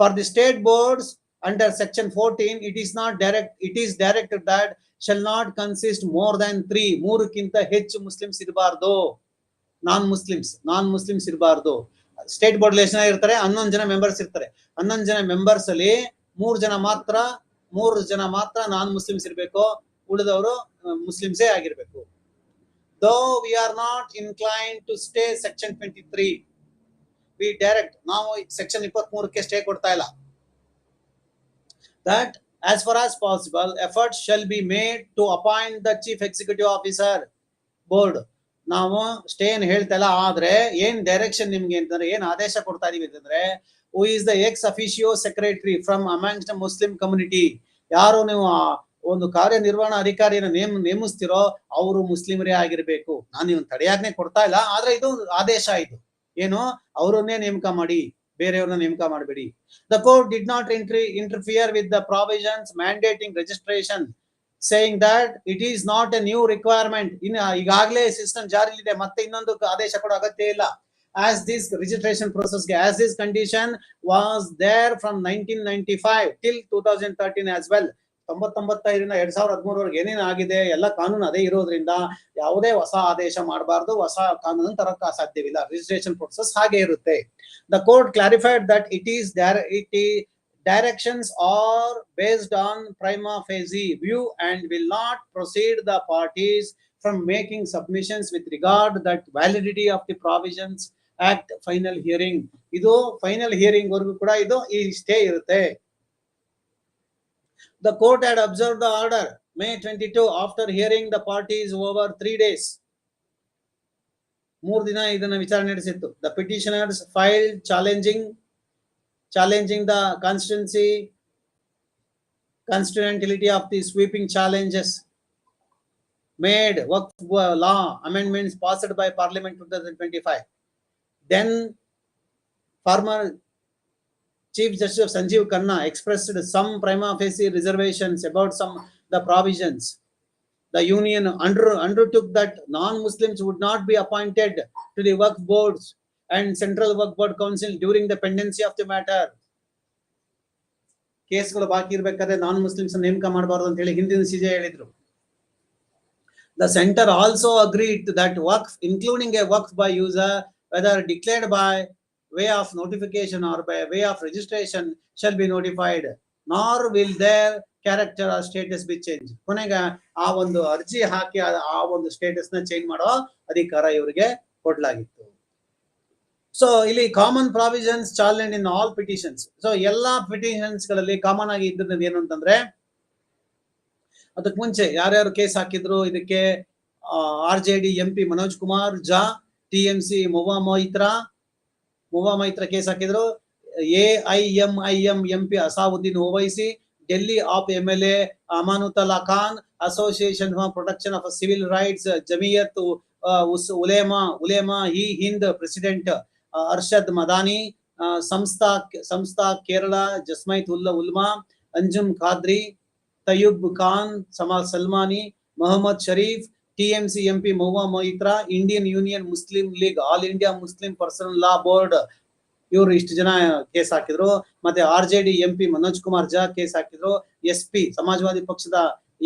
For the state boards under section fourteen it is not direct it is direct that shall not consist more than three ಮೂರಕ್ಕಿಂತ ಹೆಚ್ಚು ಮುಸ್ಲಿಮ್ಸ್ ಇರಬಾರ್ದು. ನಾನ್ ಮುಸ್ಲಿಮ್ಸ್ ನಾನ್ ಮುಸ್ಲಿಮ್ಸ್ ಇರಬಾರ್ದು. State board ಜನ ಇರ್ತಾರೆ ಹನ್ನೊಂದು ಜನ ಮೆಂಬರ್ಸ್ ಇರ್ತಾರೆ. ಹನ್ನೊಂದು ಜನ ಮೆಂಬರ್ಸ್ ಅಲ್ಲಿ ಮೂರ್ ಜನ ಮಾತ್ರ, ಮೂರು ಜನ ಮಾತ್ರ ನಾನ್ ಮುಸ್ಲಿಮ್ಸ್ ಇರಬೇಕು. ಉಳಿದವರು ಮುಸ್ಲಿಮ್ಸೇ ಆಗಿರ್ಬೇಕು. Though we are not incline to stay section twenty three we direct ನಾವು ಸೆಕ್ಷನ್ ಇಪ್ಪತ್ತ್ ಮೂರಕ್ಕೆ ಸ್ಟೇ ಕೊಡ್ತಾ ಇಲ್ಲ. That as far as possible effort shall be made to appoint the chief executive officer board ನಾವು ಸ್ಟೇ ಏನ್ ಹೇಳ್ತಾ ಇಲ್ಲ ಆದ್ರೆ ಏನ್ ಡೈರೆಕ್ಷನ್ ನಿಮ್ಗೆ ಅಂತಂದ್ರೆ, ಏನ್ ಆದೇಶ ಕೊಡ್ತಾ ಇದೀವಿ ಅಂತಂದ್ರೆ who is the ex officio secretary from amongst the Muslim community ಯಾರು ನೀವು ಒಂದು ಕಾರ್ಯನಿರ್ವಹಣಾ ಅಧಿಕಾರಿಯನ್ನು ನೇಮ್, ನೇಮಿಸ್ತಿರೋ, ಅವರು ಮುಸ್ಲಿಮರೇ ಆಗಿರ್ಬೇಕು. ನಾನು ಇವನ್ ತಡೆಯಾಜ್ಞೆ ಕೊಡ್ತಾ ಇಲ್ಲ, ಆದ್ರೆ ಇದು ಆದೇಶ ಇದು. ಏನು? ಅವರನ್ನೇ ನೇಮಕ ಮಾಡಿ, ಬೇರೆಯವ್ರನ್ನ ನೇಮಕ ಮಾಡಬೇಡಿ. The court did not inter interfere with the provisions mandating registration saying that it is not a new requirement in ಈಗಾಗಲೇ ಸಿಸ್ಟಮ್ ಜಾರಿಲಿದೆ ಮತ್ತೆ ಇನ್ನೊಂದು ಆದೇಶ ಕೊಡೋ ಅಗತ್ಯ ಇಲ್ಲ. As this registration ಪ್ರೊಸೆಸ್ಗೆ as this condition was there from nineteen ninety five till two thousand thirteen as well ತೊಂಬತ್ತೊಂಬತ್ತೈದರಿಂದ ಎರಡ್ ಸಾವಿರದ ಹದಿಮೂರವರೆಗೆ ಏನೇನು ಆಗಿದೆ? ಎಲ್ಲ ಕಾನೂನು ಅದೇ ಇರೋದ್ರಿಂದ ಯಾವುದೇ ಹೊಸ ಆದೇಶ ಮಾಡಬಾರ್ದು. ಹೊಸ ಕಾನೂನು ತರಕ ಸಾಧ್ಯವಿಲ್ಲ ರಿಜಿಸ್ಟ್ರೇಷನ್ ಪ್ರೊಸೆಸ್ ಹಾಗೆ ಇರುತ್ತೆ. The court clarified that it is it ಈ directions are based on prima facie view and will not proceed the parties from making submissions with regard that validity of the provisions act final hearing ಇದು final hearing ವರ್ಗು ಕೂಡ ಇದು ಈ stay ಇರುತ್ತೆ The court had observed the order May twenty-two after hearing the parties over three days. ಮೂರು ದಿನ ಇದನ್ನ ವಿಚಾರಣೆ ನಡೆಸಿತ್ತು. The petitioners filed challenging challenging the constituency constitutionality of the sweeping challenges made work uh, law amendments passed by parliament two thousand twenty-five. Then former Chief Justice of Sanjeev Khanna expressed some prima facie reservations about some the provisions. The union under, undertook that non-Muslims would not be appointed to the work boards and central work board council during the pendency of the matter. ಕೇಸ್ಗಳು ಬಾಕಿ ಇರ್ಬೇಕಾದ್ರೆ ನಾನ್ Muslims ನೇಮಕ ಮಾಡಬಾರ್ದು ಅಂತ ಹೇಳಿ ಹಿಂದಿನ CJ ಹೇಳಿದ್ರು. The centre also agreed that work including a work by user whether declared by way of notification or by way of registration shall be notified nor will their character or status be change ಕೊನೆಗೆ ಆ ಒಂದು ಅರ್ಜಿ ಹಾಕಿ, ಆ ಒಂದು ಸ್ಟೇಟಸ್ನ change ಮಾಡೋ ಅಧಿಕಾರ ಇವರಿಗೆ ಕೊಡ್ಲಾಗಿತ್ತು. ಸೊ ಇಲ್ಲಿ common provisions challenge in all petitions so ಎಲ್ಲಾ ಪಿಟಿಷನ್ಸ್ಗಳಲ್ಲಿ ಕಾಮನ್ ಆಗಿ ಇದ್ದದ್ದು ಏನು ಅಂತಂದ್ರೆ ಅದಕ್ಕೆ ಮುಂಚೆ ಯಾರ್ಯಾರು ಕೇಸ್ ಹಾಕಿದ್ರು, ಇದಕ್ಕೆ R J D M P Manoj Kumar, Jha T M C Mahua Moitra Mahua Moitra case ಹಾಕಿದ್ರು. A, I, M I, M M P Asaduddin Owaisi, Delhi of M L A, Amanatullah Khan association for protection of civil rights Jamiat Ulema Ulema he Hind president Arshad Madani Samastha Samastha Kerala, Jamiat ಉಲ್ಲಾ Ulema, Anjum Qadri, ತಯ್ಯುಬ್ Khan, ಸಮಾಲ್ Salmani, Mohammad Sharif, TMC MP Mahua Moitra Indian Union Muslim League, All India Muslim Personal Law Board. ಇವರು ಇಷ್ಟು ಜನ case ಹಾಕಿದ್ರು. ಮತ್ತೆ R J D M P Manoj Kumar Jha case ಹಾಕಿದ್ರು. S P, ಸಮಾಜವಾದಿ ಪಕ್ಷದ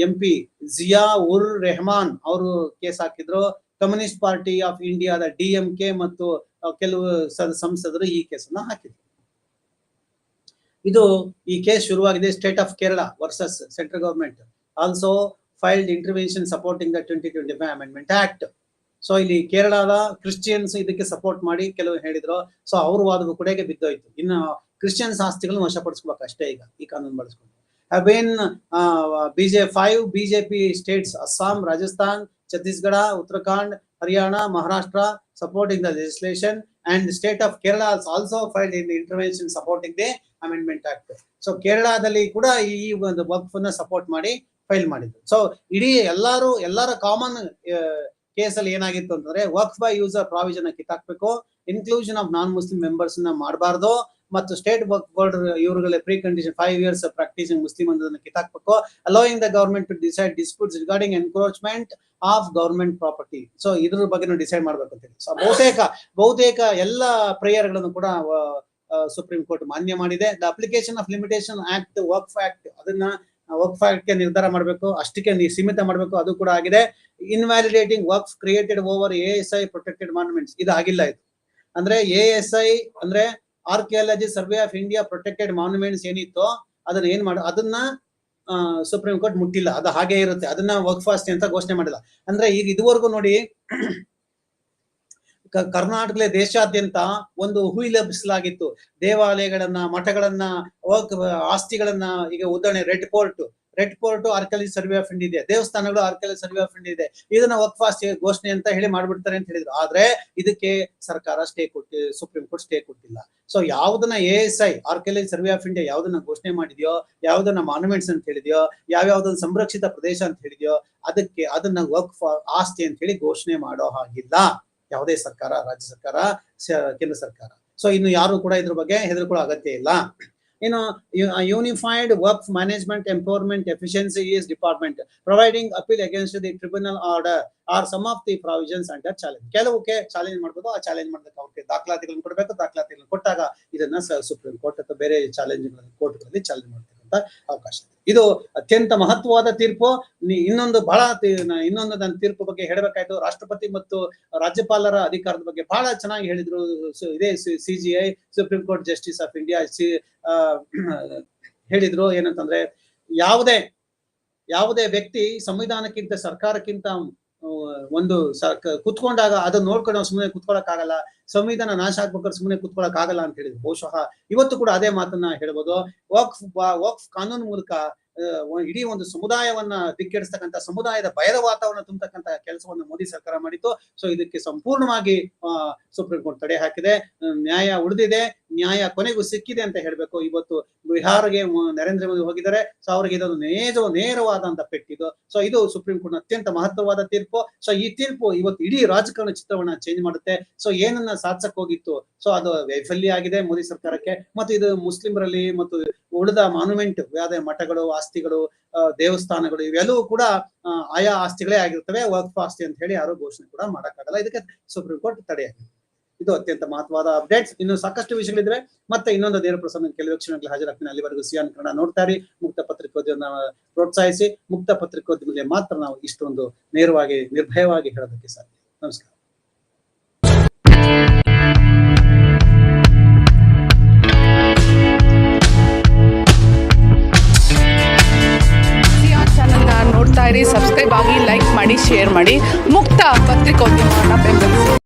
MP ಜಿಯಾ ಉರ್ ರೆಹಮಾನ್ ಅವರು ಕೇಸ್ ಹಾಕಿದ್ರು. ಕಮ್ಯುನಿಸ್ಟ್ ಪಾರ್ಟಿ ಆಫ್ ಇಂಡಿಯಾದ ಡಿಎಂಕೆ ಮತ್ತು ಕೆಲವು ಸಂಸದರು ಈ ಕೇಸನ್ನು ಹಾಕಿದ್ರು. ಇದು ಈ ಕೇಸ್ ಶುರುವಾಗಿದೆ state of Kerala versus central government. Also filed intervention supporting the twenty twenty five amendment act. So ಇಲ್ಲಿ ಕೇರಳದ ಕ್ರಿಶ್ಚಿಯನ್ಸ್ ಇದಕ್ಕೆ ಸಪೋರ್ಟ್ ಮಾಡಿ ಕೆಲವು ಹೇಳಿದ್ರು. ಸೊ ಅವ್ರ ವಾದವು ಕೂಡ ಬಿದ್ದೋಯ್ತು. ಇನ್ನು ಕ್ರಿಶ್ಚಿಯನ್ಸ್ ಆಸ್ತಿಗಳನ್ನು ವಶಪಡಿಸ್ಬೇಕು ಅಷ್ಟೇ ಈಗ ಈ ಕಾನೂನು ಬಳಸ್ಕೊಂಡು. ಬಿಜೆ five BJP states Assam Rajasthan Chhattisgarh, Uttarakhand, Haryana, Maharashtra supporting the legislation and state of Kerala also filed in intervention supporting the amendment act so ಕೇರಳದಲ್ಲಿ ಕೂಡ ಈ ಒಂದು ವಕ್ಫ್ನ ಸಪೋರ್ಟ್ ಮಾಡಿ ಫೈಲ್ ಮಾಡಿದ್ರು ಸೊ ಇಡೀ ಎಲ್ಲಾರು, ಎಲ್ಲರ ಕಾಮನ್ ಕೇಸಲ್ಲಿ ಏನಾಗಿತ್ತು ಅಂತಂದ್ರೆ ವರ್ಕ್ ಬೈ ಯೂಸರ್ ಪ್ರಾವಿಷನ್ ಕಿತ್ತಾಕ್ಬೇಕು. ಇನ್ಕ್ಲೂಷನ್ ಆಫ್ ನಾನ್ ಮುಸ್ಲಿಂ ಮೆಂಬರ್ಸ್ನ ಮಾಡಬಾರ್ದು. ಮತ್ತು ಸ್ಟೇಟ್ ವರ್ಕ್ board ಇವರುಗಳ precondition five years practising Muslim ಅನ್ನೋದನ್ನ ಕಿತ್ತಾಕ್ಬೇಕು. Allowing the government to decide disputes regarding encroachment of government property so ಇದ್ರ ಬಗ್ಗೆ ಡಿಸೈಡ್ ಮಾಡ್ಬೇಕು ಅಂತ ಹೇಳಿ. ಸೊ ಬಹುತೇಕ ಬಹುತೇಕ ಎಲ್ಲ ಪ್ರೇಯರ್ಗಳನ್ನು ಕೂಡ ಸುಪ್ರೀಂ ಕೋರ್ಟ್ ಮಾನ್ಯ ಮಾಡಿದೆ. The application of limitation act work act ಅದನ್ನ ವರ್ಕ್ ಫ್ಯಾಕ್ಟ್ಗೆ ನಿರ್ಧಾರ ಮಾಡಬೇಕು. ಅಷ್ಟಕ್ಕೆ ಸೀಮಿತ ಮಾಡಬೇಕು. ಅದು ಕೂಡ ಆಗಿದೆ. Invalidating work created over A S I protected monuments ಇದು ಆಗಿಲ್ಲ ಇದು. ಅಂದ್ರೆ ಎ ಎಸ್ ಐ ಅಂದ್ರೆ archaeology survey of India protected monuments ಏನಿತ್ತು ಅದನ್ನ ಏನ್ ಮಾಡ, ಅದನ್ನ ಸುಪ್ರೀಂ ಕೋರ್ಟ್ ಮುಟ್ಟಿಲ್ಲ. ಅದು ಹಾಗೆ ಇರುತ್ತೆ. ಅದನ್ನ ವರ್ಕ್ ಫಾಸ್ಟ್ ಅಂತ ಘೋಷಣೆ ಮಾಡಿಲ್ಲ. ಅಂದ್ರೆ ಈಗ ಇದುವರೆಗೂ ನೋಡಿ ಕರ್ನಾಟಕದ ದೇಶಾದ್ಯಂತ ಒಂದು ಹುಯಿ ಲಭಿಸಲಾಗಿತ್ತು. ದೇವಾಲಯಗಳನ್ನ, ಮಠಗಳನ್ನ ಆಸ್ತಿಗಳನ್ನ, ಈಗ ಉದಾಹರಣೆ red fort red fort archaeological survey of India ಇದೆ. ದೇವಸ್ಥಾನಗಳು, ಆರ್ಕಲಿ ಸರ್ವೆ ಆಫ್ ಇಂಡಿಯಾ ಇದೆ. ಇದನ್ನ ವರ್ಕ್ ಫಾಸ್ಟ್ ಘೋಷಣೆ ಅಂತ ಹೇಳಿ ಮಾಡ್ಬಿಡ್ತಾರೆ ಅಂತ ಹೇಳಿದ್ರು. ಆದ್ರೆ ಇದಕ್ಕೆ ಸರ್ಕಾರ ಸ್ಟೇ ಕೊಟ್ಟಿ, ಸುಪ್ರೀಂ ಕೋರ್ಟ್ ಸ್ಟೇ ಕೊಟ್ಟಿಲ್ಲ. ಸೊ ಯಾವ್ದನ್ನ A S I archaeological survey of India ಯಾವ್ದನ್ನ ಘೋಷಣೆ ಮಾಡಿದ್ಯೋ, ಯಾವ್ದನ್ನ ಮಾನ್ಯುಮೆಂಟ್ಸ್ ಅಂತ ಹೇಳಿದ್ಯೋ, ಯಾವ್ಯಾವ್ದನ್ನ ಸಂರಕ್ಷಿತ ಪ್ರದೇಶ ಅಂತ ಹೇಳಿದ್ಯೋ, ಅದಕ್ಕೆ ಅದನ್ನ ವರ್ಕ್ ಆಸ್ತಿ ಅಂತ ಹೇಳಿ ಘೋಷಣೆ ಮಾಡೋ ಹಾಗಿಲ್ಲ. ಯಾವುದೇ ಸರ್ಕಾರ, ರಾಜ್ಯ ಸರ್ಕಾರ ಕೇಂದ್ರ ಸರ್ಕಾರ. ಸೊ ಇನ್ನು ಯಾರು ಕೂಡ ಇದ್ರ ಬಗ್ಗೆ ಹೆದರ್ಕೊಳ್ಳೋ ಅಗತ್ಯ ಇಲ್ಲ. ಇನ್ನು unified work management empowerment efficiency is department providing appeal against the tribunal order are some of the provisions under challenge ಕೆಲವಕ್ಕೆ ಚಾಲೆಂಜ್ ಮಾಡ್ಬೋದು, ಆ ಚಾಲೆಂಜ್ ಮಾಡೋದಕ್ಕೆ ಅವ್ರಿಗೆ ದಾಖಲಾತಿಗಳನ್ನು ಕೊಡಬೇಕು. ದಾಖಲಾತಿಗಳನ್ನು ಕೊಟ್ಟಾಗ ಇದನ್ನ ಸುಪ್ರೀಂ ಕೋರ್ಟ್ ಅಥವಾ ಬೇರೆ ಚಾಲೆಂಜ್ ಕೋರ್ಟ್ಗಳಲ್ಲಿ ಚಾಲೆಂಜ್ ಮಾಡ್ತಕ್ಕಂಥ ಅವಕಾಶ ಇದೆ. ಅತ್ಯಂತ ಮಹತ್ವವಾದ ತೀರ್ಪು. ಇನ್ನೊಂದು ಬಹಳ ಇನ್ನೊಂದು ನನ್ನ ತೀರ್ಪು ಬಗ್ಗೆ ಹೇಳಬೇಕಾಯ್ತು. ರಾಷ್ಟ್ರಪತಿ ಮತ್ತು ರಾಜ್ಯಪಾಲರ ಅಧಿಕಾರದ ಬಗ್ಗೆ ಬಹಳ ಚೆನ್ನಾಗಿ ಹೇಳಿದ್ರು. ಇದೇ C J I, Supreme Court justice of India C ಹೇಳಿದ್ರು. ಏನಂತಂದ್ರೆ, ಯಾವುದೇ ಯಾವುದೇ ವ್ಯಕ್ತಿ ಸಂವಿಧಾನಕ್ಕಿಂತ ಸರ್ಕಾರಕ್ಕಿಂತ ಒಂದು ಕುತ್ಕೊಂಡಾಗ ಅದನ್ನ ನೋಡ್ಕೊಂಡು ನಾವು ಸುಮ್ಮನೆ ಕುತ್ಕೊಳಕ್ ಆಗಲ್ಲ. ಸಂವಿಧಾನ ನಾಶ ಆಗ್ಬೇಕಾದ್ರೆ ಸುಮ್ಮನೆ ಕುತ್ಕೊಳಕ್ ಆಗಲ್ಲ ಅಂತ ಹೇಳಿದ್ರು. ಬಹುಶಃ ಇವತ್ತು ಕೂಡ ಅದೇ ಮಾತನ್ನ ಹೇಳ್ಬೋದು. ವಕ್ಫ್ ವಕ್ಫ್ ಕಾನೂನು ಮೂಲಕ ಇಡೀ ಒಂದು ಸಮುದಾಯವನ್ನ ದಿಕ್ಕೆಡಿಸ್ತಕ್ಕಂಥ ಸಮುದಾಯದ ಭಯದ ವಾತಾವರಣ ತುಂಬತಕ್ಕಂತಹ ಕೆಲಸವನ್ನು ಮೋದಿ ಸರ್ಕಾರ ಮಾಡಿತ್ತು. ಸೊ ಇದಕ್ಕೆ ಸಂಪೂರ್ಣವಾಗಿ ಸುಪ್ರೀಂ ಕೋರ್ಟ್ ತಡೆ ಹಾಕಿದೆ. ನ್ಯಾಯ ಉಳಿದಿದೆ. ನ್ಯಾಯ ಕೊನೆಗೂ ಸಿಕ್ಕಿದೆ ಅಂತ ಹೇಳ್ಬೇಕು. ಇವತ್ತು ಬಿಹಾರ್ಗೆ ನರೇಂದ್ರ ಮೋದಿ ಹೋಗಿದ್ದಾರೆ. ಸೊ ಅವರಿಗೆ ಇದೊಂದು ನೇಜ, ನೇರವಾದಂತ ಪೆಟ್ಟಿದು ಸೊ ಇದು ಸುಪ್ರೀಂ ಕೋರ್ಟ್ ಅತ್ಯಂತ ಮಹತ್ವವಾದ ತೀರ್ಪು. ಸೊ ಈ ತೀರ್ಪು ಇವತ್ತು ಇಡೀ ರಾಜಕಾರಣ ಚಿತ್ರವನ್ನ ಚೇಂಜ್ ಮಾಡುತ್ತೆ. ಸೊ ಏನನ್ನ ಸಾಧಿಸಕ್ ಹೋಗಿತ್ತು? ಸೊ ಅದು ವೈಫಲ್ಯ ಆಗಿದೆ ಮೋದಿ ಸರ್ಕಾರಕ್ಕೆ. ಮತ್ತು ಇದು ಮುಸ್ಲಿಮರಲ್ಲಿ ಮತ್ತು ಉಳಿದ ಮಾನ್ಯುಮೆಂಟ್ ಯಾವುದೇ ಮಠಗಳು ಆಸ್ತಿಗಳು ದೇವಸ್ಥಾನಗಳು ಇವೆಲ್ಲವೂ ಕೂಡ ಆಯಾ ಆಸ್ತಿಗಳೇ ಆಗಿರ್ತವೆ. ವರ್ಕ್ ಆಸ್ತಿ ಅಂತ ಹೇಳಿ ಯಾರು ಘೋಷಣೆ ಕೂಡ ಮಾಡೋಕ್ಕಾಗಲ್ಲ. ಇದಕ್ಕೆ ಸುಪ್ರೀಂ ಕೋರ್ಟ್ ತಡೆ ಇದು ಅತ್ಯಂತ ಮಹತ್ವದ ಅಪ್ಡೇಟ್ಸ್ ಇನ್ನು ಸಾಕಷ್ಟು ವಿಷಯಗಳಿದ್ರೆ ಮತ್ತೆ ಇನ್ನೊಂದು ನೇರ ಪ್ರಸಂಗ ಕೆಲವು ಕ್ಷಣಗಳಲ್ಲಿ ಹಾಜರಾಗ್ತೀನಿ. ಅಲ್ಲಿವರೆಗೂ ಸಿಯಾನ್ ಕನ್ನಡ ನೋಡ್ತಾ ಇರಿ. ಮುಕ್ತ ಪತ್ರಿಕೋದ್ಯಮ ಪ್ರೋತ್ಸಾಹಿಸಿ. ಮುಕ್ತ ಪತ್ರಿಕೋದ್ಯಮದಲ್ಲಿ ಮಾತ್ರ ನಾವು ಇಷ್ಟೊಂದು ನೇರವಾಗಿ ನಿರ್ಭಯವಾಗಿ ಹೇಳೋದಕ್ಕೆ ಸಾಧ್ಯ. ನಮಸ್ಕಾರ. ನೋಡ್ತಾ ಸಬ್ಸ್ಕ್ರೈಬ್ ಆಗಿ ಲೈಕ್ ಮಾಡಿ ಶೇರ್ ಮಾಡಿ. ಮುಕ್ತ ಪತ್ರಿಕೋದ್ಯಮವನ್ನು ಬೆಂಬಲಿಸಿ